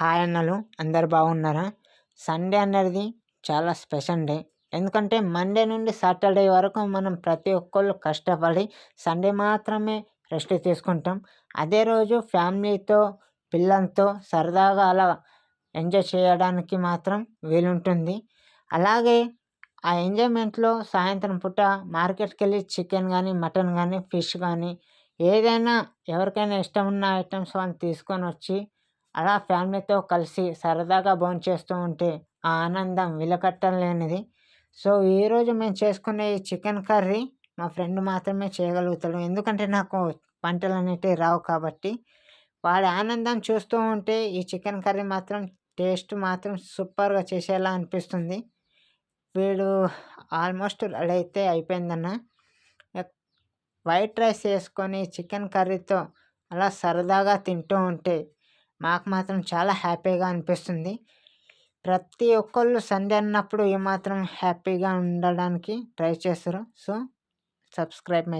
Hi అన్నలు. అందరు బాగున్నారా? సండే అనేది చాలా స్పెషల్ డే. ఎందుకంటే మండే నుండి సాటర్డే వరకు మనం ప్రతి ఒక్కళ్ళు కష్టపడి సండే మాత్రమే రెస్ట్ తీసుకుంటాం. అదే రోజు ఫ్యామిలీతో పిల్లలతో సరదాగా అలా ఎంజాయ్ చేయడానికి మాత్రం వీలుంటుంది. అలాగే ఆ ఎంజాయ్మెంట్లో సాయంత్రం పూట మార్కెట్కి వెళ్ళి చికెన్ కానీ మటన్ కానీ ఫిష్ కానీ ఏదైనా ఎవరికైనా ఇష్టం ఉన్న ఐటమ్స్ వాళ్ళు తీసుకొని వచ్చి అలా ఫ్యామిలీతో కలిసి సరదాగా భోంచేస్తూ ఉంటే ఆ ఆనందం విలకట్టలేనిది సో ఈరోజు మేము చేసుకునే ఈ చికెన్ కర్రీ మా ఫ్రెండ్ మాత్రమే చేయగలుగుతాడు. ఎందుకంటే నాకు వంటలు అనేటివి రావు కాబట్టి వాడి ఆనందం చూస్తూ ఉంటే ఈ చికెన్ కర్రీ మాత్రం టేస్ట్ మాత్రం సూపర్గా చేసేలా అనిపిస్తుంది. వీడు ఆల్మోస్ట్ రెడీ అయితే అయిపోయిందన్న. వైట్ రైస్ వేసుకొని చికెన్ కర్రీతో అలా సరదాగా తింటూ ఉంటే మాకు మాత్రం చాలా హ్యాపీగా అనిపిస్తుంది. ప్రతి ఒక్కళ్ళు సండే అన్నప్పుడు ఏమాత్రం హ్యాపీగా ఉండడానికి ట్రై చేస్తారు. So subscribe my